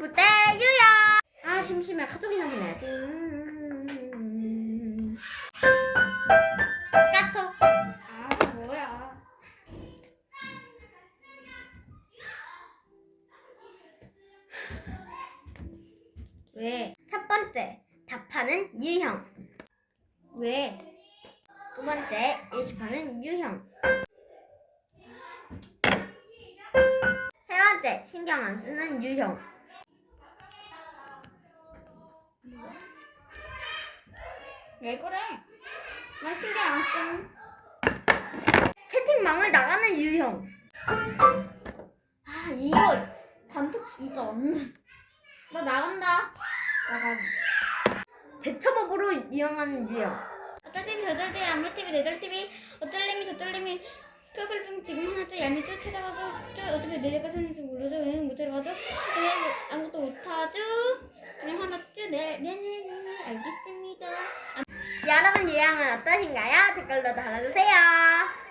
부대 유형. 아 심심해 카톡이나 보내야지. 음. 카톡. 아 뭐야? 왜? 첫 번째 답하는 유형. 왜? 두 번째 일식하는 유형. 세 번째 신경 안 쓰는 유형. 왜 그래? 난 신경 안 씀. 채팅방을 나가는 유형. 아 이거 단톡 진짜 없는. 나 나간다. 나가. 대처법으로 유형하는 유형. 어쩔TV 저쩔TV 안물TV 내절TV 어쩔림이 저쩔림이 끄글빙 지금 하나 또 얄미 또 찾아가서 또 어떻게 내려가 사는지 모르죠 응못 들어가죠 네 아무것도 못하죠 그냥 하나 쭈네네네네 알겠습니다 여러분 유형은 어떠신가요? 댓글로 달아주세요.